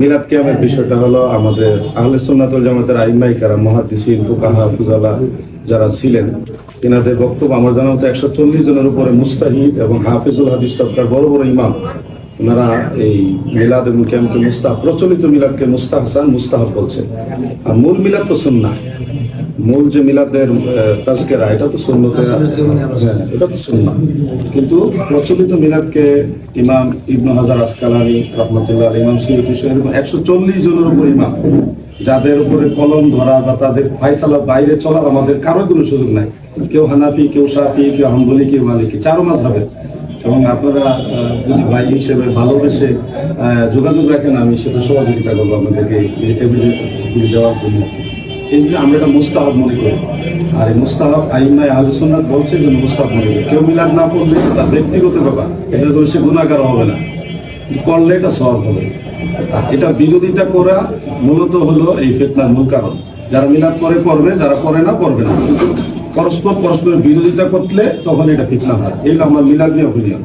মিলাদ কিয়ামের বিষয়টা হলো আমাদের আহলে সুন্নাতুল জামাতের আইমাই কারা মহাদিসিন, ফুকাহা, ফুজালা যারা ছিলেন এনাদের বক্তব্য আমার জানা মতো একশো চল্লিশ জনের উপরে মুস্তাহিদ এবং হাফিজুল হাদিস তবকার বড় বড় ইমাম। ওনারা এই মিলাদ এবং কিয়ামকে মুস্তাহ, প্রচলিত মিলাদকে মুস্তাহসান মুস্তাহ বলছে আর মূল মিলাদ তো সুন্নাহ। মূল যে মিলাদের তাজকেরা এটা তো হ্যাঁ, এটা তো সুন্নাহ কিন্তু প্রচলিত মিলাদকে ইমাম ইবনু হাজার আসকালানি রহমতুল্লাহ ইমাম সৈয়দ এরকম একশো চল্লিশ জনের উপর ইমাম যাদের উপরে কলম ধরা বা তাদের ফাইসালা বাইরে চলার আমাদের কারও কোনো সুযোগ নাই কেউ হানাফি কেউ সাফি কেউ হাম্বলি কেউ মালিকি চারো মাস হবে এবং আপনারা যদি ভাই হিসেবে ভালোবেসে যোগাযোগ রাখেন আমি সেটা সহযোগিতা করব এভিডেন্স দেওয়ার জন্য এই যে আমরা এটা মুস্তাহাব মনে করি। আর এই মুস্তাহাব আইমায় আলোচনা বলছে যে মুস্তাহাব মনে করি। কেউ মিলাদ না করলে তার ব্যক্তিগত ব্যাপার। এটা করে সে গুণাগার হবে না। করলে এটা সহজ হবে। এটা বিরোধিতা করা মূলত হলো এই ফেতনার মূল কারণ। যারা মিলাদ করে করবে যারা করে না করবে না। পরস্পর পরস্পরের বিরোধিতা করলে তখন এটা ফিতনা হয়। এই আমার মিলাদ নিয়ে অভিনয়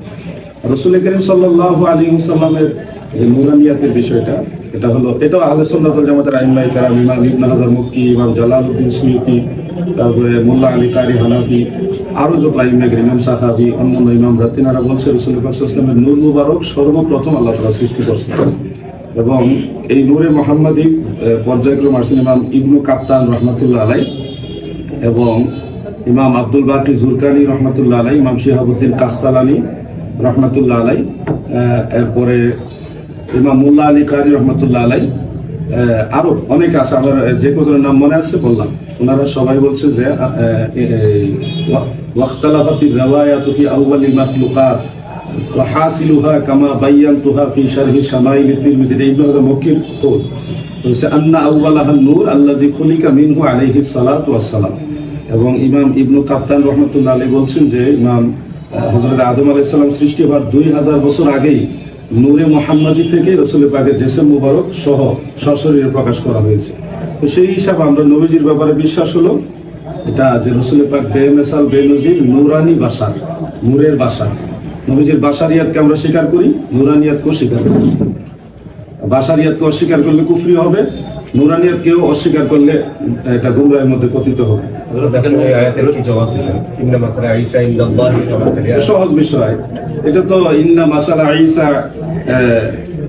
রসুল করিম সাল্লাহ আলী সাল্লামের যে নুরানিয়াতের বিষয়টা, এটা হলো এটাও আহলে সুন্নাতুল জামাতের আইমাই কারাম ইমাম ইবনে হাজার মুক্তি ইমাম জালালউদ্দিন সুয়ুতি, তারপরে মোল্লা আলী কারি হানাফি, আরও যত আইমাই ইমাম সাহাবি, অন্যান্য ইমামরা তিনারা বলছে রসুল ইসলামের নূর মুবারক সর্বপ্রথম আল্লাহ তাআলা সৃষ্টি করছেন। এবং এই নূরে মোহাম্মদী পর্যায়ক্রম আসছেন ইমাম ইবনু কাপ্তান রহমতুল্লাহ আলাই এবং ইমাম আব্দুল বাকি জুরকানি রহমতুল্লাহ আলাই ইমাম শিহাবুদ্দিন কাস্তালানি রহমতুল্লাহ আলাই এরপরে ইমাম মুল্লা আলী কাজী রহমতুল্লাহ আলাই আরও অনেক আছে, আমার যে কজনের নাম মনে আছে বললাম। ওনারা সবাই বলছে যে ওয়াক্তালাবাতি ওয়াক্তালাফাতি রেওয়ায়াতি আউ্বালি মাকলুকাত হাসিলুহা কামা বাইয়ান তুহা ফি শারহি শামাইল তিরমিজি। ইবনে হাজার মক্কির কোল। বলছে, আন্না আউ্বালাহান নূর আল্লাজি খুলিকা মিনহু আলাইহি সালাত ওয়াস এবং ইমাম ইবনু কাপ্তান রহমতুল্লাহ আলী বলছেন যে, ইমাম হজরত আদম আলাইসাল্লাম সৃষ্টি হওয়ার দুই হাজার বছর আগেই নূরে মোহাম্মদী থেকে রসুল পাকের জেসেম মুবারক সহ সশরীরে প্রকাশ করা হয়েছে। তো সেই হিসাবে আমরা নবীজির ব্যাপারে বিশ্বাস হলো, এটা যে রসুল পাক বেমেসাল বেনজির নুরানি বাসার, নূরের বাসা নবীজির বাসারিয়াতকে আমরা স্বীকার করি, নুরানিয়াতকেও স্বীকার করি। বাসার বাসারিয়াতকে অস্বীকার করলে কুফরি হবে নুরানিয়াতকেও অস্বীকার করলে এটা গুমরাহের মধ্যে পতিত হবে। সহজ বিষয়। এটা তো ইন্না মাসালা আহ,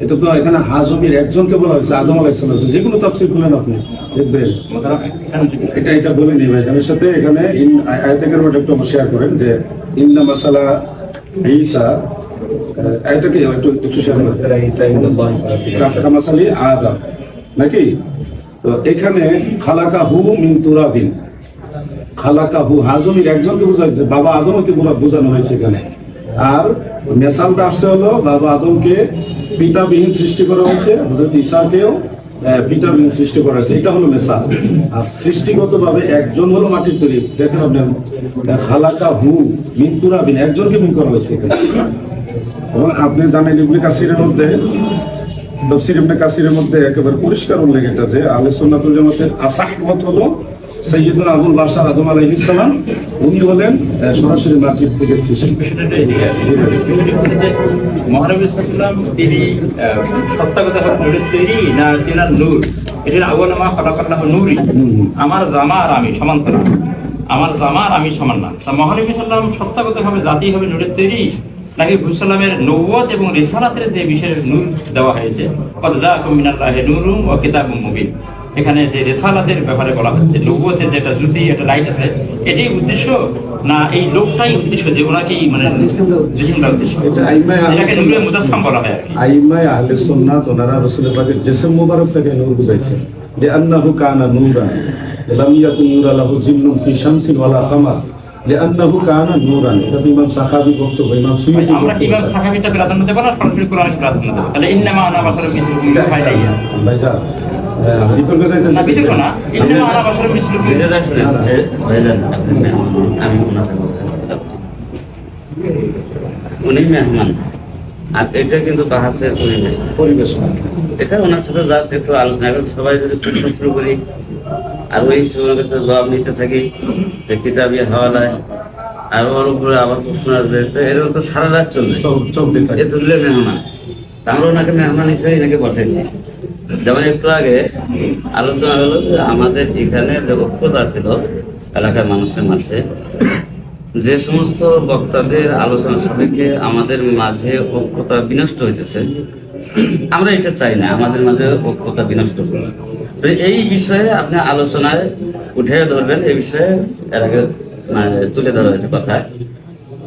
এটা তো এখানে হাজমির একজনকে বলা হয়েছে আদম আলাইহিস সালাম। যে কোনো তাফসীর করলেন আপনি দেখবেন। এটা এটা বলে নিই ভাই। এর সাথে এখানে ইন- আয়- আয়াতে কারিমাটা একটু শেয়ার করেন যে ইন্না মাসালা ঈসা আহ, এটা কি একটু একটু শেয়ার করেন। মাসালা আদম। নাকি? তো এখানে খালাকা হু মিন তুরাবিন। খালাকা হু হাজমির একজনকে বোঝা হয়েছে বাবা আদমকে বোঝানো হয়েছে এখানে। আর মেসালটা আসছে হলো বাবা আদমকে পিতাবিহীন সৃষ্টি করা হয়েছে হজরত ঈসাকেও আহ, পিতাবিহীন সৃষ্টি করা হয়েছে। এটা হলো মেসাল। আর সৃষ্টিগত ভাবে একজন হলো মাটির তৈরি। দেখেন আপনার খালাকা হু মিন তুরাবিন। একজনকে মিন করা হয়েছে এখানে। এবং আপনি জানেন ইবনে কাসিরের মধ্যে তফসির ইবনে কাসিরের মধ্যে একেবারে পরিষ্কার উল্লেখ এটা যে সুন্নাতুল জামাতের আসাহ মত হলো সৈয়দুল আবুল আদম সালাম, উনি হলেন সরাসরি থেকে তিনি তৈরি না তিনার নূর? এটির আগুন মা ফলাফল্লাহ নূরই আমার জামা আর আমি সমান্তর আমার জামা আর আমি সমান না। মহানবী সাল্লাম সত্তাগত ভাবে জাতি হবে নূরের তৈরি। নাকি হুসালামের নৌবত এবং রিসালাতের যে বিশেষ নূর দেওয়া হয়েছে নূরুম ও কিতাবুম মুবিন। এখানে যে রেসালাতের ব্যাপারে বলা হচ্ছে নৌবতের যেটা জুতি একটা লাইট আছে এটাই উদ্দেশ্য না এই লোকটাই উদ্দেশ্য যে ওনাকেই মানে যেটাকে নূরে মুজাসসাম বলা হয় আর আহলে সুন্নাত ওনারা রাসূলের পাকের জিসম মুবারক থেকে নূর বুঝাইছে। যে আন্নাহু কানা নূরান লাম ইয়াকুন নূরা লাহু জিন্নুন ফি শামসিন ওয়ালা কামার। লিআন্নাহু কানা নূরান এটা তো ইমাম সাহাবী বক্তব্য ইমাম সুয়ুতি আমরা ইমাম সাহাবিটা প্রাধান্য দেবো না সরাসরি কোরআনকে প্রাধান্য দেবো। তাহলে ইন্নামা আনা বাসার মিসলুম হয় ভাইজান, বিতর্ক যাইতেছে না বিতর্ক না ইন্নামা আনা বাসার মিসলুম ভিডিওটা শুনেন ভাইজান আমি ওনাকে উনি মেহমান। আর এটা কিন্তু বাহাসের পরিবেশ। পরিবেশ এটা ওনার সাথে জাস্ট একটু আলোচনা সবাই যদি শুরু করি আর ওই কাছে জবাব নিতে থাকি যে কিতাবি হাওয়ালায় আর ওর উপরে আবার প্রশ্ন আসবে তো এরকম তো সারা রাত চলবে। এ তুললে মেহমান। আমরা ওনাকে মেহমান হিসেবে এনাকে বসাইছি। যেমন একটু আগে আলোচনা হলো যে আমাদের এখানে যে ঐক্যতা ছিল এলাকার মানুষের মাঝে যে সমস্ত বক্তাদের আলোচনা সাপেক্ষে আমাদের মাঝে ঐক্যতা বিনষ্ট হইতেছে আমরা এটা চাই না। আমাদের মাঝে ঐক্যতা বিনষ্ট হোক। তো এই বিষয়ে আপনি আলোচনায় উঠে ধরবেন এই বিষয়ে এর আগে মানে তুলে ধরা হয়েছে কথা।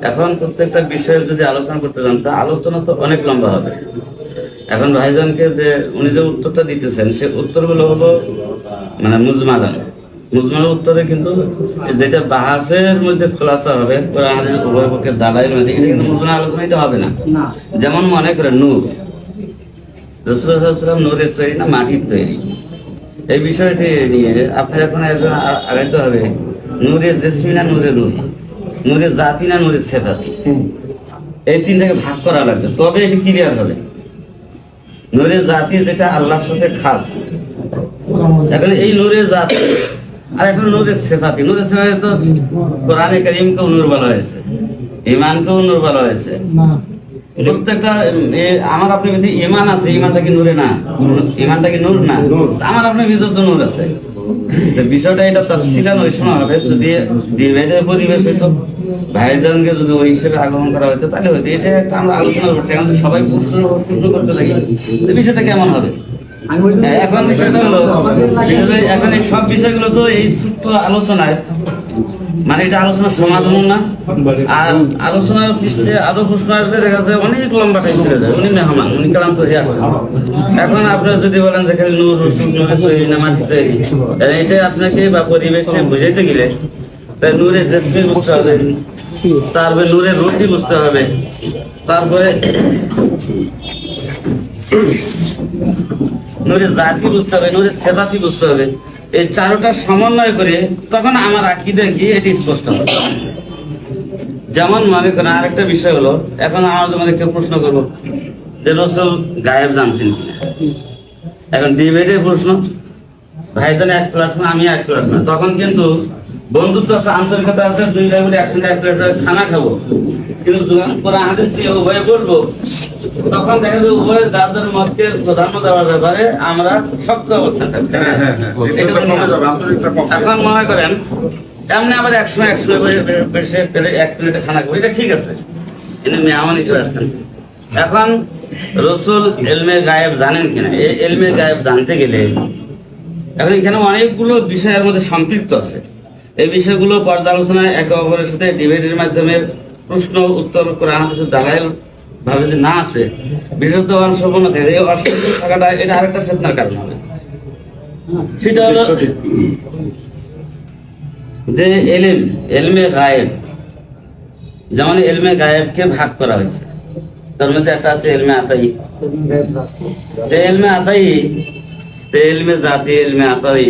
এখন প্রত্যেকটা বিষয়ে যদি আলোচনা করতে যান তা আলোচনা তো অনেক লম্বা হবে। এখন ভাইজানকে যে উনি যে উত্তরটা দিতেছেন সে উত্তরগুলো হলো মানে মুজমালান মুজমাল উত্তরে কিন্তু যেটা বাহাসের মধ্যে খোলাসা হবে উভয় পক্ষের দালাইয়ের মধ্যে কিন্তু মুজমাল আলোচনা এটা হবে না। যেমন মনে করেন নূর। রসুলাম নূরের তৈরি না মাটির তৈরি? এই বিষয়টি নিয়ে আপনার এখন একজন আগাইতে হবে। নূরে জেসমি না নূরে রুহি নূরে জাতি না নূরে সেদাতি? এই তিনটাকে ভাগ করা লাগবে। তবে এটি ক্লিয়ার হবে। নূরে জাতি যেটা আল্লাহর সাথে খাস। এখন এই নূরে জাতি আর এখন নূরে সেফাতি নূরে সেফাতি তো কোরআনে করিমকেও নূর বলা হয়েছে। ইমানকেও নূর বলা হয়েছে। প্রত্যেকটা আমার আপনার ভিতরে ইমান আছে ইমানটা কি নূরে না? ইমানটা কি নূর না? আমার আপনার ভিতর তো নূর আছে। বিষয়টা এটা তফসিলান ওই সময় হবে যদি ডিভাইডের পরিবেশ হইতো ভাইজানকে যদি ওই হিসেবে আগমন করা হতো তাহলে হয়তো এটা একটা আমরা আলোচনা করছি এখন সবাই প্রশ্ন প্রশ্ন করতে থাকি। বিষয়টা কেমন হবে? এখন বিষয়টা হলো এখন এই সব বিষয়গুলো তো এই ছোট্ট আলোচনায় মানে এটা আলোচনার সমাধান না। আর আলোচনার পৃষ্ঠে আরও প্রশ্ন আসবে দেখা যায় অনেক লম্বা টাইম চলে যায় উনি মেহমান উনি ক্লান্ত হয়ে আসছেন এখন আপনারা যদি বলেন যে খালি নূর রসুল নূরে তৈরি না মাটি তৈরি তাহলে এটা আপনাকে বা পরিবেশে বুঝাইতে গেলে তাই নূরে জেসমি বুঝতে হবে তারপরে নূরে রুটি বুঝতে হবে তারপরে নূরে জাতি বুঝতে হবে নূরে সেবাতি বুঝতে হবে। এই চারোটা সমন্বয় করে তখন আমার আকিদে কি এটি স্পষ্ট হবে যেমন মনে করেন, আরেকটা বিষয় হলো, এখন আমার মধ্যে কেউ প্রশ্ন করব, যে রসুল গায়েব জানতেন কিনা? এখন ডিবেটের প্রশ্ন, ভাই ভাইজান এক প্ল্যাটফর্ম আমি এক প্ল্যাটফর্ম তখন কিন্তু বন্ধুত্ব আছে, আন্তরিকতা আছে দুই ভাই বলে একসঙ্গে এক প্লেট খানা খাব। কিন্তু উভয়ে বলব তখন দেখা যাবে উভয় যার যার মতকে প্রাধান্য দেওয়ার ব্যাপারে আমরা শক্ত অবস্থান থাকব হ্যাঁ, হ্যাঁ, হ্যাঁ। এখন মনে করেন এমনি একসময় একসময় বেশি পেলে এক প্লেটে খানা খাব এটা ঠিক আছে। কিন্তু মেহমান হিসেবে আসতেন এখন রসুল এলমে গায়েব জানেন কিনা? এই এলমে গায়েব জানতে গেলে এখন এখানে অনেকগুলো বিষয়ের মধ্যে সম্পৃক্ত আছে। এই বিষয়গুলো পর্যালোচনায় একে অপরের সাথে ডিবেটের মাধ্যমে প্রশ্ন উত্তর করে আমাদের দাঁড়াইল ভাবে যে না আছে বিশেষত অংশগ্রহণ থাকে এই অসংখ্য থাকাটা, এটা আরেকটা ফেতনার কারণ হবে। সেটা হলো যে এলিম, এলমে গায়েব, যেমন এলমে গায়েবকে ভাগ করা হয়েছে। তার মধ্যে একটা আছে এলমে আতাই। এলমে আতাই এলমে জাতি, এলমে আতাই,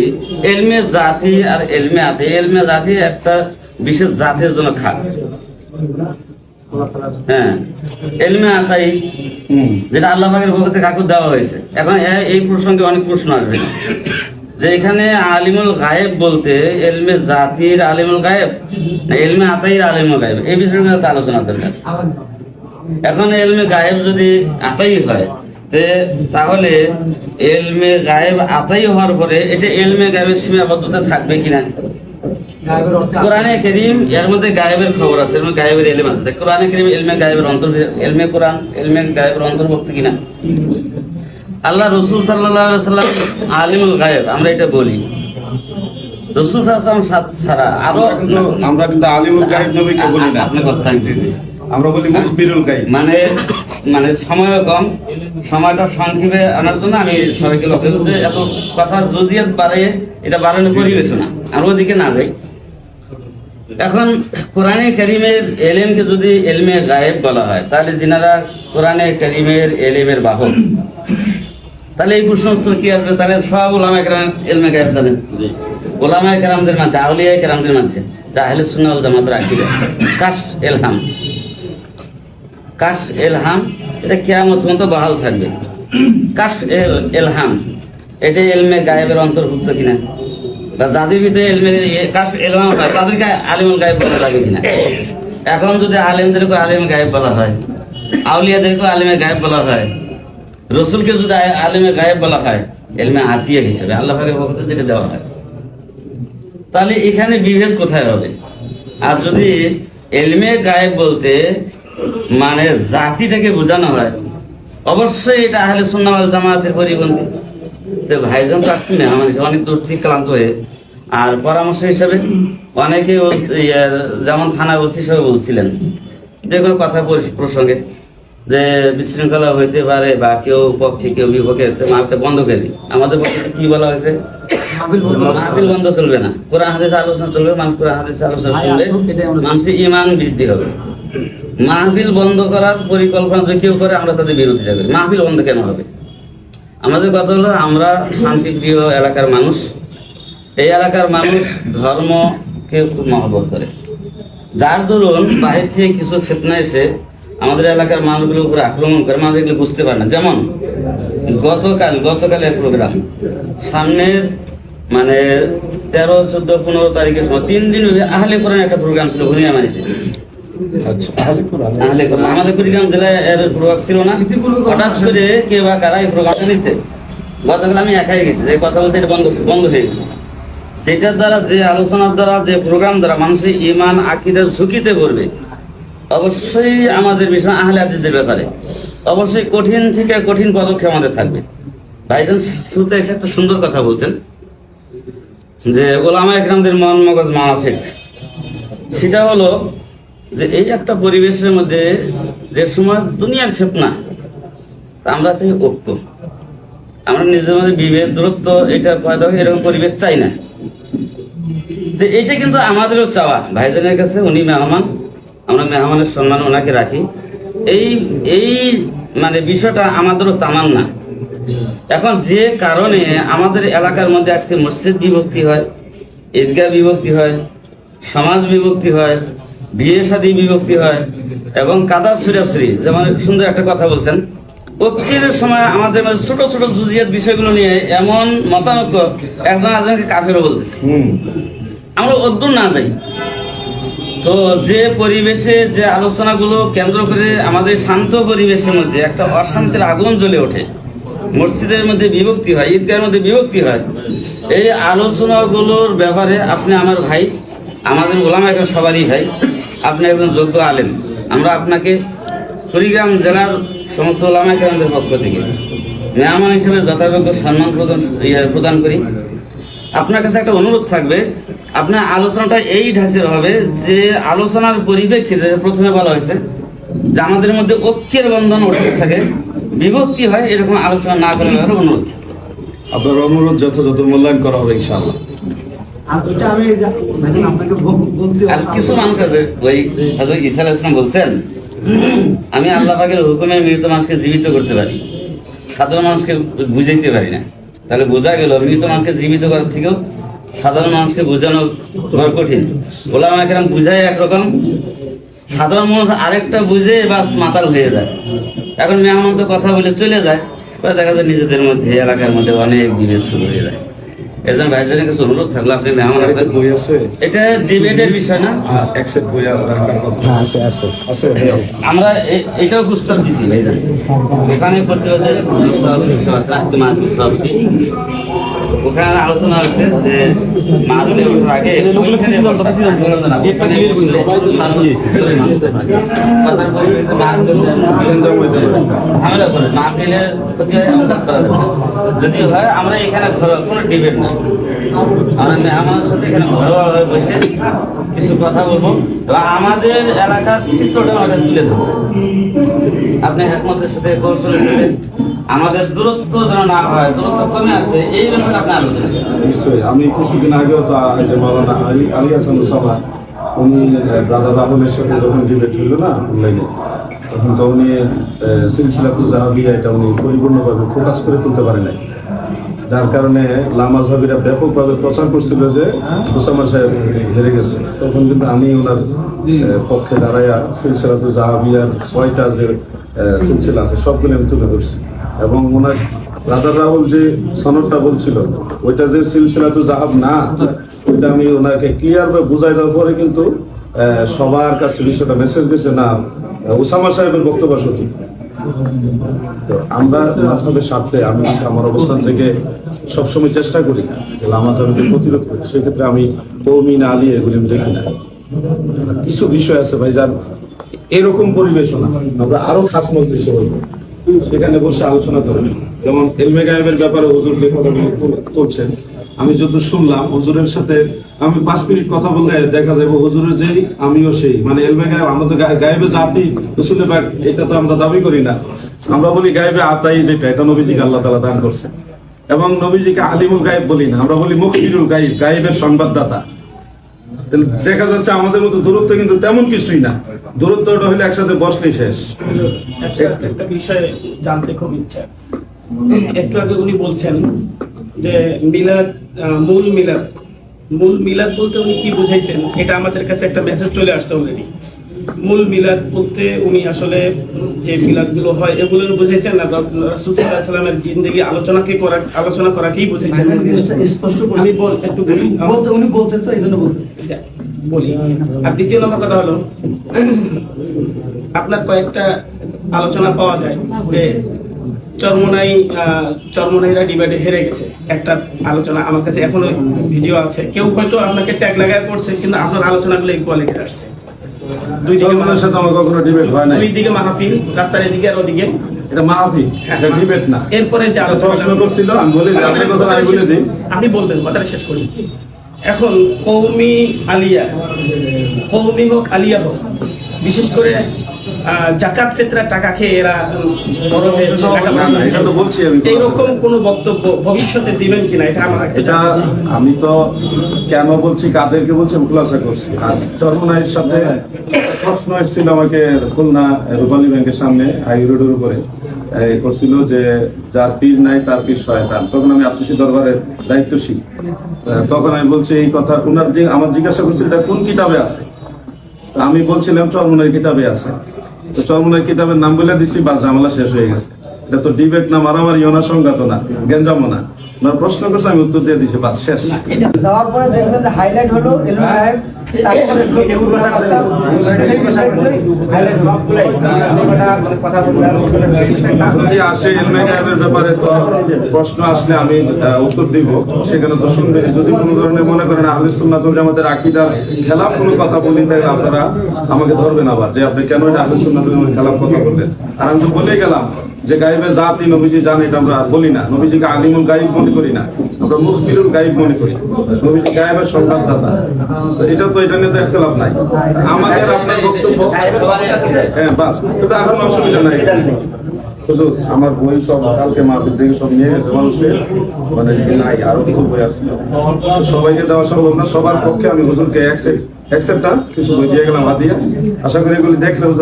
এলমে জাতি আর এলমে আতাই। এলমে জাতি একটা বিশেষ জাতির জন্য খাস। হ্যাঁ। এলমে যেটা আল্লাহ পাকের পক্ষ থেকে কাকুর দেওয়া হয়েছে। এখন এই প্রসঙ্গে অনেক প্রশ্ন আসবে। যে এখানে আলিমুল গায়েব বলতে এলমে জাতির আলিমুল গায়েব না এলমে আতাইর আলিমুল গায়েব? এই বিষয়গুলো তো আলোচনা দরকার। এখন এলমে গায়েব যদি আতাই হয় তাহলে এলমে গায়েব আতাই হওয়ার পরে এটা এলমে গায়েবের সীমাবদ্ধতা থাকবে কিনা? কোরআনে করিম এর মধ্যে গায়েবের খবর আছে এর মধ্যে গায়েবের এলেম আছে। কোরআনে করিম এলমে গায়েবের অন্তর এলমে কোরআন এলমে গায়েবের অন্তর্ভুক্ত কিনা? আল্লাহ রসুল সাল্লাহ সাল্লাম আলিমুল গায়েব আমরা এটা বলি। রসুল সাল্লাম ছাড়া আরও আমরা কিন্তু আলিমুল গায়েব নবীকে বলি না। আপনি কথা আমরা বলি মুখবিরুল গায়েব। মানে মানে সময় কম সময়টা সংক্ষেপে আনার জন্য আমি সবাইকে লক্ষ্য করতে এত কথা জজিয়াত বাড়ে এটা বাড়ানোর পরিবেশ না। আর ওদিকে না যাই। এখন কোরআনে করিমের এলেমকে যদি এলমে গায়েব বলা হয়, তাহলে যিনারা কোরআনে করিমের এলেমের বাহক, তাহলে এই প্রশ্ন উত্তর কি আসবে? তাহলে সব ওলামা কেরাম এলমে গায়েব জানেন ওলামা কেরামদের মাঝে আউলিয়া কেরামদের মাঝে জাহেল সুন্নাল জামাত রাখি কাশ এলহাম। কাশ এলহাম, এটা কেয়ামত পর্যন্ত বহাল থাকবে। কাশ এল- এলহাম এটা এলমে গায়েবের অন্তর্ভুক্ত কিনা? যাদের ভিতরে তাদেরকে আলিমুল গায়েব বলা লাগে কিনা? এখন যদি আলেমদেরকে আলিম গায়েব বলা হয় আউলিয়াদেরকে আলিমের গায়েব বলা হয়, রসুলকে যদি আলেমে গায়েব বলা হয়, এলমে আতিয়া হিসেবে, আল্লাহ পক্ষ থেকে দেওয়া হয়। তাহলে এখানে বিভেদ কোথায় হবে? আর যদি এলমে গায়েব বলতে মানে জাতিটাকে বোঝানো হয়, অবশ্যই এটা আহলে সুন্নাওয়াল জামাতের পরিপন্থী। তো ভাইজান তো আসছেন না মানে অনেক দূর থেকে ক্লান্ত হয়ে। আর পরামর্শ হিসাবে অনেকে ইয়ে, যেমন থানার ওসি হিসাবে বলছিলেন যে কোনো কথা পরি- প্রসঙ্গে যে বিশৃঙ্খলা হইতে পারে বা কেউ পক্ষে কেউ বিপক্ষে মাপটা বন্ধ করে দিই। আমাদের পক্ষে কি বলা হয়েছে? মাহফিল বন্ধ। চলবে না। কোরআন হাদিস আলোচনা চলবে মানুষ কোরআন হাদিস আলোচনা শুনলে মানুষের ইমান বৃদ্ধি হবে। মাহফিল বন্ধ করার পরিকল্পনা যদি কেউ করে আমরা তাদের বিরোধিতা করি। মাহফিল বন্ধ কেন হবে? আমাদের কথা হলো, আমরা শান্তিপ্রিয় এলাকার মানুষ। এই এলাকার মানুষ ধর্মকে খুব মহব্বত করে। যার দরুন বাহির থেকে কিছু ফেতনা এসে আমাদের এলাকার মানুষগুলোর উপরে আক্রমণ করে মানুষ এগুলো বুঝতে পারে না। যেমন, গতকাল, গতকালের প্রোগ্রাম সামনের মানে তেরো, চোদ্দ, পনেরো তারিখের সময়, তিন দিন আহলে কোরআন একটা প্রোগ্রাম ছিল ভুনিয়া মানিতে আমাদের কুড়িগ্রাম জেলায় এর প্রভাব ছিল না? হঠাৎ করে কে বা কারা এই প্রোগ্রামটা নিচ্ছে? গতকাল আমি একাই গেছি এই কথা বলতে এটা বন্ধ বন্ধ হয়ে গেছে। এটার দ্বারা যে আলোচনার দ্বারা যে প্রোগ্রাম দ্বারা মানুষের ইমান আকিদের ঝুঁকিতে পড়বে অবশ্যই আমাদের বিষয় আহলে হাদিসদের ব্যাপারে। অবশ্যই কঠিন থেকে কঠিন পদক্ষেপ আমাদের থাকবে। ভাইজান শুরুতে এসে একটা সুন্দর কথা বলছেন যে ওলামা একরামদের মন মগজ মাফিক সেটা হলো যে এই একটা পরিবেশের মধ্যে যে সময় দুনিয়ার ফেতনা, তা আমরা চাই ঐক্য। আমরা নিজেদের মধ্যে বিভেদ, দূরত্ব, এটা পয়দা এরকম পরিবেশ চাই না। এইটা কিন্তু আমাদেরও চাওয়া। ভাইজানের কাছে উনি মেহমান, আমরা মেহমানের সম্মান ওনাকে রাখি। এই এই মানে বিষয়টা আমাদেরও তামান না এখন যে কারণে আমাদের এলাকার মধ্যে আজকে মসজিদ বিভক্তি হয়, ঈদগাহ বিভক্তি হয়, সমাজ বিভক্তি হয় বিয়ে শাদী বিভক্তি হয় এবং কাদা ছুড়াছুরি যেমন সুন্দর একটা কথা বলছেন। ঐক্যের সময় আমাদের মধ্যে ছোট ছোট জুজিয়াত বিষয়গুলো নিয়ে এমন মতানৈক্য একজন একজনকে কাফেরও বলতেছে। আমরা অদ্দূর না যাই তো যে পরিবেশে যে আলোচনাগুলো কেন্দ্র করে আমাদের শান্ত পরিবেশের মধ্যে একটা অশান্তির আগুন জ্বলে ওঠে মসজিদের মধ্যে বিভক্তি হয় ঈদগাহের মধ্যে বিভক্তি হয় এই আলোচনাগুলোর ব্যাপারে আপনি আমার ভাই আমাদের ওলামা একজন সবারই ভাই আপনি একজন যোগ্য আলেম। আমরা আপনাকে কুড়িগ্রাম জেলার সমস্ত ওলামা কেরামদের পক্ষ থেকে মেহমান হিসেবে যথাযোগ্য সম্মান প্রদান ইয়ে প্রদান করি। আপনার কাছে একটা অনুরোধ থাকবে, আপনার আলোচনাটা এই ঢাঁচের হবে যে আলোচনার পরিপ্রেক্ষিতে প্রথমে বলা হয়েছে যে আমাদের মধ্যে ঐক্যের বন্ধন অটুট থাকে, বিভক্তি হয়, এরকম আলোচনা না করে অনুরোধ। আপনার অনুরোধ যথাযথ মূল্যায়ন করা হবে, ইনশাআল্লাহ। ওটা আমি আল্লাহ পাকের হুকুমে মৃত মানুষকে জীবিত করতে পারি। সাধারণ মানুষকে বুঝাইতে পারি না। তাহলে বোঝা গেল, মৃত মানুষকে জীবিত করার থেকেও সাধারণ মানুষকে বোঝানো তোমার কঠিন। বলে আমাকে বুঝাই একরকম। সাধারণ মানুষ আরেকটা বুঝে বাস মাতাল হয়ে যায়। এখন মেহমান তো কথা বলে চলে যায় দেখা যায় নিজেদের মধ্যে, এলাকার মধ্যে অনেক বিভেদ শুরু হয়ে যায়। এজন ভাইজানের কাছে অনুরোধ থাকল আপনি মেহমান আছেন? বই আছে। এটা ডিবেটের বিষয় না? এক বই হ্যাঁ আছে আছে। আছে আমরা এটাও প্রস্তাব দিছি ভাইজান। এখানে রাষ্ট্র সভাপতি ওখানে আলোচনা হচ্ছে যে মাহফিলে ওঠার আগে ঝামেলা করে হয়। যদি হয় আমরা এখানে ঘরোয়া কোনো ডিবেট না। মেহমানের সাথে এখানে ঘরোয়াভাবে বসে কিছু কথা বলব এবং আমাদের এলাকার চিত্রটা তুলে ধরবো। আপনি একমতের সাথে আমাদের দূরত্ব যেন না হয়, দূরত্ব কমে আসে, এই ব্যাপারে আপনি আলোচনা নিশ্চয়ই। আমি কিছুদিন আগেও তো যে আলী আলী সভা উনি দাদা রাহুলের সাথে যখন ডিবেট হইল না অনলাইনে তখন তো উনি সিলসিলা তো জাহাবিয়া এটা উনি পরিপূর্ণভাবে ফোকাস করে তুলতে পারে নাই। যার কারণে লামাজহাবিরা ব্যাপকভাবে প্রচার করছিল যে ওসামা সাহেব হেরে গেছে। তখন কিন্তু আমি ওনার পক্ষে দাঁড়াইয়া সিলসিলা তো জাহাবিয়ার ছয়টা যে সিলসিলা আছে সবগুলো আমি তুলে ধরছি। এবং ওনার রাজা রাহুল যে সনদটা বলছিল ওইটা যে সিলসিলা তো জাহাব না ওইটা আমি ওনাকে ক্লিয়ার ভাবে বুঝাই দেওয়ার পরে কিন্তু সবার কাছে বিষয়টা মেসেজ গেছে না ওসামা সাহেবের বক্তব্য সঠিক। তো আমরা মাঝহের স্বার্থে আমি, আমার অবস্থান থেকে সবসময় চেষ্টা করি যে লামাজারকে প্রতিরোধ করি। সেক্ষেত্রে আমি কৌমি আলী এগুলি আমি দেখি না। কিছু বিষয় আছে ভাই যার এরকম পরিবেশনা। আমরা আরও খাস মজলিসে বলব। সেখানে বসে আলোচনা করবেন যেমন এলমে গায়েবের ব্যাপারে হুজুর যে কথাগুলো তুল- তুলছেন আমি যত শুনলাম, হুজুরের সাথে আমি পাঁচ মিনিট কথা বললে দেখা যাবে হুজুরের যেই, আমিও সেই। মানে এলমে গায়েব, আমরা তো গায়েবে জাতি রসুলে পাক এটা তো আমরা দাবি করি না। আমরা বলি গায়েবে আতাই যেটা, এটা নবীজিকে আল্লাহ তালা দান করছে এবং নবীজিকে আলিমুল গায়েব বলি না, আমরা বলি মুখবিরুল গাইব গায়েবের সংবাদদাতা। দেখা যাচ্ছে আমাদের মতো দূরত্ব কিন্তু তেমন কিছুই না। দূরত্বটা হলে একসাথে বসলেই শেষ। একটা বিষয়ে জানতে খুব ইচ্ছা। একটু আগে উনি বলছেন যে মিলাদ মূল মিলাদ। মূল মিলাদ বলতে উনি কি বুঝাইছেন? এটা আমাদের কাছে একটা মেসেজ চলে আসছে অলরেডি মূল মিলাদ বলতে উনি আসলে যে মিলাদগুলো হয় এগুলো বুঝাইছেন না রাসুলের জিন্দগি আলোচনাকে করা আলোচনা করাকেই বুঝাইছেন। স্পষ্ট করছে। আমি বল- একটু বলি। উনি বলছেন তো এই জন্য বলি। আর দ্বিতীয় নম্বর কথা হলো আপনার কয়েকটা আলোচনা পাওয়া যায় যে চরমনাই আহ, চরমনাইরা ডিবেটে হেরে গেছে। একটা আলোচনা আমার কাছে এখনও ভিডিও আছে। কেউ হয়তো আপনাকে ট্যাগ লাগায় করছে কিন্তু আপনার আলোচনাগুলো কোয়ালিটি আসছে। দুই দিকে জনগণের সাথে আমার কখনো ডিবেট হয় নাই। দুই দিকে মাহফিল রাস্তার এদিকে আর ওদিকে। এটা মাহফিল এটা ডিবেট না। এরপরে যে এটা প্রশ্ন আলোচনা করছিল আমি বলি আপনার কথা আমি বলে দিই। আপনি বলবেন কথাটা শেষ করি এখন কৌমি আলিয়া কৌমি হোক আলিয়া হোক বিশেষ করে জাকাত ফেতরার টাকা খেয়ে এরা বড় হয়েছে। বলছি এইরকম কোন বক্তব্য ভবিষ্যতে দিবেন কিনা এটা আমার এটা আমি তো কেন বলছি কাদেরকে বলছি আমি খুলাসা করছি। আর চরমনাইয়ের সাথে প্রশ্ন এসেছিল আমাকে খুলনা রূপালী ব্যাংকের সামনে হাই রোডের উপরে। করছিল যে যার পীর নাই তার পীর শয়তান। তখন আমি আত্মীয় দরবারের দায়িত্বশীল। তখন আমি বলছি এই কথা ওনার যে আমার জিজ্ঞাসা করছিল এটা কোন কিতাবে আছে? আমি বলছিলাম চরমনের কিতাবে আছে। চরমনের কিতাবের নাম বলে দিছি বা ঝামেলা শেষ হয়ে গেছে। এটা তো ডিবেট না মারামারি না সংঘাত না গেঞ্জামো না। ওনার প্রশ্ন করছে আমি উত্তর দিয়ে দিছি বাস শেষ। যাওয়ার পরে দেখবেন হাইলাইট হলো আসে ব্যাপারে তো প্রশ্ন আসলে আমি আহ, উত্তর দিব। সেখানে তো শুনবে। যদি কোনো ধরনের মনে করেন আহলে সুন্নাতুল জামাতের আকীদার খেলাফ কোনো কথা বলি তাহলে আপনারা আমাকে ধরবেন আবার যে আপনি কেন এটা আহলে সুন্নাতুল জামাতের খেলাফ কথা বললেন। আর আমি তো বলেই গেলাম যে গাইবের জাতি নবীজি জানে এটা আমরা বলি না। নবীজিকে আলিমুল গাইব মনে করি না, আমরা মুখবিরুল গাইব মনে করি। নবীজি গায়েবের সংবাদদাতা। তো এটা তো এটা নিয়ে তো একতলাপ নাই। আমাদের আপনার বক্তব্য হ্যাঁ বাস। কিন্তু এখন অসুবিধা নাই। আমার বই সব কালকে মাহফিল থেকে সব নিয়ে গেছে মানুষের। মানে নাই, আরও কিছু বই আছে। সবাইকে দেওয়া সম্ভব না। সবার পক্ষে আমি হুজুরকে অ্যাকসেপ্ট কিছু দিয়ে গেলাম আশা করি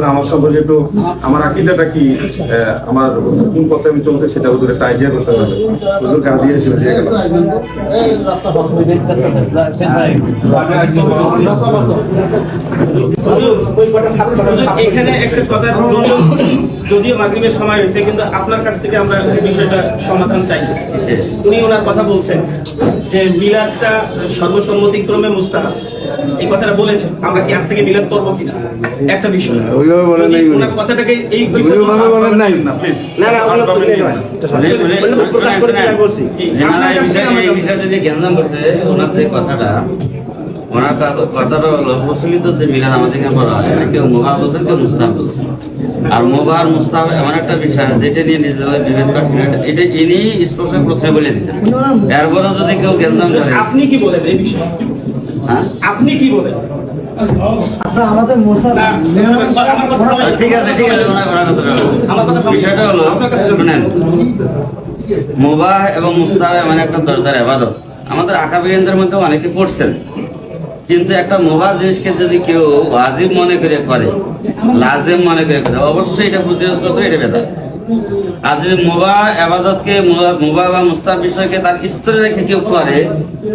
আমার সম্পর্কে একটু, আমার আকিদাটা কি আমার কোন পথে আমি চলতে সেটা হুজুর একটা আইডিয়া করতে পারবে দিয়ে গেলাম। এখানে একটা যদিও- মাগরিবের সময় হয়েছে, কিন্তু আপনার কাছ থেকে আমরা বিষয়টা সমাধান চাই। উনি ওনার কথা বলছেন যে মিলাদটা সর্বসম্মতিক্রমে মুস্তাহাব। এই কথাটা বলেছেন আমরা কি আজ থেকে মিলাদ করব কিনা? একটা বিষয়। ওইভাবে বলেন নাই ওনার কথাটাকে এই ওইভাবে বলেন নাই। না প্লিজ না, না, ওগুলো বললেই নয়। প্রকাশ করে দিলাম বলছি। জি, জি, যেনারা আপনার এই কাছ থেকে বিষয়ে- আমরা এই বিষয়টা যে জ্ঞান করছে ওনার যে কথাটা ওনার কথাটা হলো প্রচলিত যে মিলাদ আমাদের এখানে বলা হয় কেউ মোবাহ বলছেন কেউ মুস্তাহ বলছেন। আর মোবাহ আর মুস্তাহ এমন একটা বিষয় যেটা নিয়ে বিভেদ বা এটা- এটা ইনি স্পষ্ট প্রথমে বলে দিচ্ছেন এরপরে যদি কেউ জ্ঞান আপনি কি বলেন এই বিষয়ে? আপনি কি বলেন? আচ্ছা আমাদের মোসা না, আমার কথা ঠিক আছে ঠিক আছে ওনার ওনার কথাটা হলো। আমার কথা বিষয়টা হলো শুনেন। মোবাহ এবং মুস্তাহ এমন একটা দরজার আমাদের মধ্যে অনেকে পড়ছেন। কিন্তু একটা মোবাহ জিনিসকে যদি কেউ ওয়াজিব মনে করে করে লাজেম মনে করে করে অবশ্যই এটা প্রতিরোধ করতে এটা বেদা আর যদি মোবা আবাদতকে মোবা বা মুস্তাহ বিষয়কে তার স্তরে রেখে কেউ করে,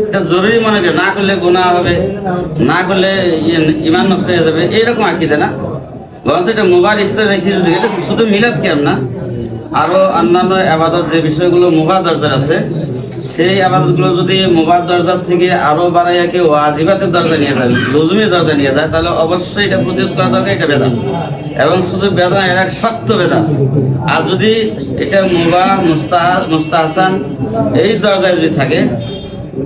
এটা জরুরি মনে করে, না করলে গুণা হবে, না করলে ইয়ে- ইমান নষ্ট হয়ে যাবে, এইরকম আকিদে না? বরঞ্চ এটা মোবাইল স্তরে রেখে যদি, এটা শুধু মিলাদ কেম না, আরও অন্যান্য আবাদত যে বিষয়গুলো মোবা দরজার আছে সেই আবাদতগুলো যদি মোবার দরজা থেকে আরও বাড়াইয়া কেউ আজিবাতের দরজা নিয়ে যায়, লজুমের দরজা নিয়ে যায়, তাহলে অবশ্যই এটা প্রতিরোধ করা দরকার এটা বেদা। এবং শুধু বেদা, এটা শক্ত বেদা। আর যদি এটা মোবা মুস্তা মুস্তাহসান এই দরজায় যদি থাকে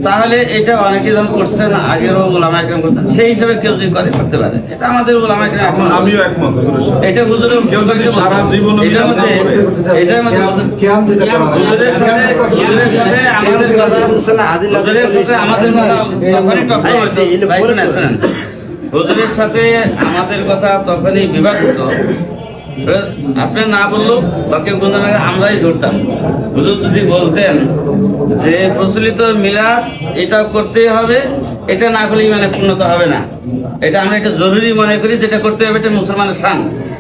তাহলে এটা অনেকে যেমন করছেন আগেরও ওলামা একরম করতেন সেই হিসাবে কেউ যদি করে? করতে পারে। এটা আমাদের ওলামা একরম এখন আমিও একমত এটা হুজুরের কেউ যদি সারা জীবনও এটার মধ্যে এটার মধ্যে হুজুরের সাথে হুজুরের সাথে আমাদের কথা হুজুরের সাথে আমাদের কথা তখনই টক্কর হয়েছে ভাই শুনেন হুজুরের সাথে আমাদের কথা তখনই হতো আপনি না বললেও বাকি আমরাই ধরতাম। হুজুর যদি বলতেন যে প্রচলিত করতেই হবে, এটা না মানে হবে না। এটা আমরা এটা জরুরি মনে করি যেটা করতে হবে, এটা মুসলমানের শান।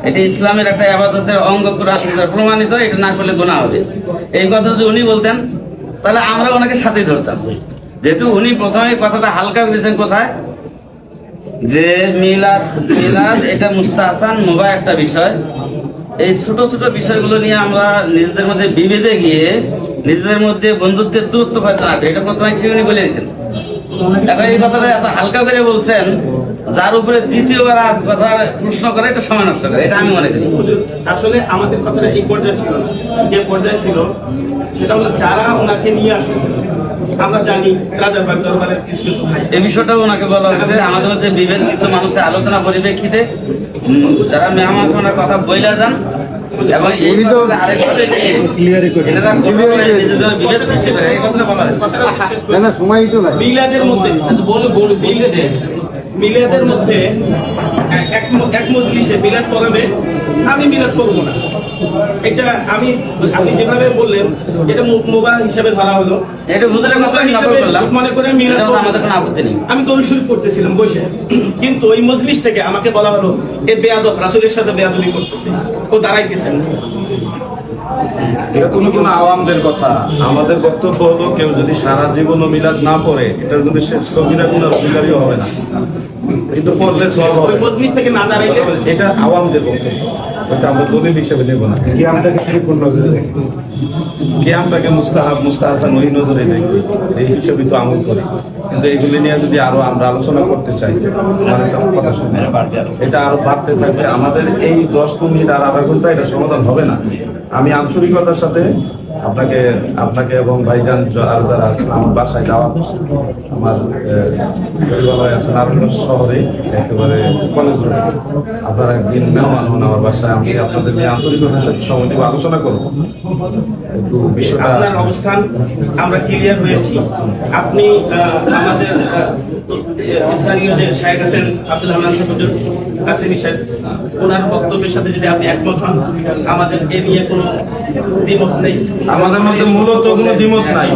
এটা ইসলামের একটা আবাদতের অঙ্গ প্রমাণিত, এটা না করলে গোনা হবে। এই কথা যদি উনি বলতেন, তাহলে আমরা ওনাকে সাথে ধরতাম। যেহেতু উনি প্রথমে কথাটা হালকা করেছেন কোথায়? যে মিলাদ মিলাদ, এটা মুস্তাহসান মুবা একটা বিষয়। এই ছোট ছোট বিষয়গুলো নিয়ে আমরা নিজেদের মধ্যে বিভেদে গিয়ে নিজেদের মধ্যে বন্ধুত্বের দূরত্ব হয়তো না এটা প্রথমে সে উনি বলে দিয়েছেন। এখন এই কথাটা এত হালকা করে বলছেন, যার উপরে দ্বিতীয়বার আর কথা প্রশ্ন করে, এটা সময় নষ্ট করে। এটা আমি মনে করি। আসলে আমাদের কথাটা এই পর্যায়ে ছিল না। যে পর্যায়ে ছিল, সেটা হলো যারা ওনাকে নিয়ে আসতেছিল আমরা জানি রাজার বাগ দরবারের কিছু কিছু ভাই। এই ওনাকে বলা হয়েছে আমাদের মধ্যে বিভেদ কিছু মানুষের আলোচনা পরিপ্রেক্ষিতে। যারা মেহমান কথা বইলা যান এবং এই মিলাদের মধ্যে বলে বলে বলে দে মিলাদের মধ্যে এক- এক এক মজলিসে মিলাদ পড়াবে আমি মিলাদ করব না। এটা আমি আপনি যেভাবে বললেন এটা মোবাইল হিসাবে ধরা হলো। এটা হুজুরের কথা হিসাবে মনে করে আমাদের কোনো আপত্তি নেই। আমি পড়তেছিলাম বসে। কিন্তু ওই মজলিস থেকে আমাকে বলা হলো এ বেয়াদব রাসূলের সাথে বেয়াদবি করতেছে। ও দাঁড়াইতেছেন এটা কোনো কোনো আওয়ামদের কথা। আমাদের বক্তব্য হলো কেউ যদি সারা জীবন মিলাদ না পড়ে এটার জন্য সে সবিরা গুণার অধিকারীও হবে না। কিন্তু হবে। থেকে না দাঁড়াইলে? এটা আওয়ামদের বক্তব্য ওটা আমরা দলিল হিসেবে নেব না। কেয়ামটাকে কোন নজরে দেখে কিয়ামটাকে মুস্তাহাব মুস্তাহাসান ওই নজরে দেখি। এই হিসেবে তো আমল করি। কিন্তু এগুলি নিয়ে যদি আরও আমরা আলোচনা করতে চাই কথা শুনে এটা আরও বাড়তে থাকবে। আমাদের এই দশ মিনিট আর আধা ঘণ্টা এটা সমাধান হবে না। আমি আন্তরিকতার সাথে আপনাকে আপনাকে এবং ভাইজান আর যারা আছেন, আমার বাসায় যাওয়া আমার পরিবার আছেন আরও শহরে, একেবারে কলেজ রোডে আপনারা একদিন মেহমান হন আমার বাসায়, আমি আপনাদের নিয়ে আন্তরিকতার সাথে সময় আলোচনা করব। একটু আপনার অবস্থান আমরা ক্লিয়ার হয়েছি। আপনি আমাদের আহ, স্থানীয় যে শাহেখ আছেন আব্দুল কাসেমি সাহেব ওনার বক্তব্যের সাথে যদি আপনি একমত হন আমাদের এ নিয়ে কোনো দ্বিমত নেই। আমাদের মধ্যে মূলত কোনো দ্বিমত নাই।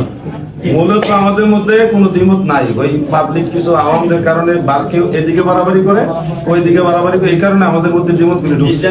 মূলত আমাদের মধ্যে কোনো দ্বিমত নাই। ওই পাবলিক কিছু আওয়ামদের কারণে বা কেউ এদিকে বাড়াবাড়ি করে ওই দিকে বাড়াবাড়ি করে এই কারণে আমাদের মধ্যে দ্বিমত ঢুকছে।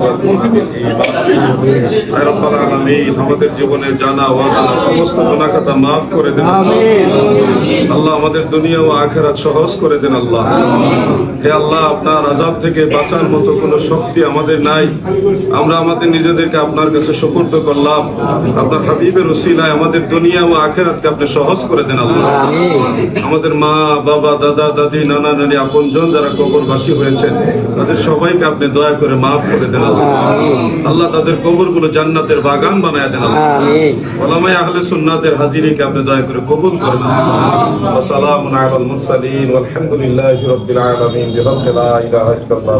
আমাদের জীবনের জানা ওয়াদা সমস্ত গুণাকাতা মাফ করে দেন আল্লাহ আমাদের দুনিয়া ও আখেরাত সহজ করে দেন আল্লাহ। হে আল্লাহ আপনার আজাদ থেকে বাঁচার মতো কোনো শক্তি আমাদের নাই। আমরা আমাদের নিজেদেরকে আপনার কাছে সুপর্দ করলাম। আপনার হাবিবের রসিলায় আমাদের দুনিয়া ও আখেরাতকে আপনি সহজ করে দেন আল্লাহ। আমাদের মা বাবা দাদা দাদি নানা নানি আপনজন যারা কবরবাসী হয়েছেন তাদের সবাইকে আপনি দয়া করে মাফ করে দেন আল্লাহ। তাদের কবরগুলো জান্নাতের বাগান বানায় দেন ওলামাই আহলে সুন্নাতের হাজিরিকে আপনি দয়া করে কবুল করেন। সালামুন আলাল মুরসালিন। ওয়ালহামদুলিল্লাহি রাব্বিল আলামিন। বিহামদি লা ইলাহা ইল্লাল্লাহ।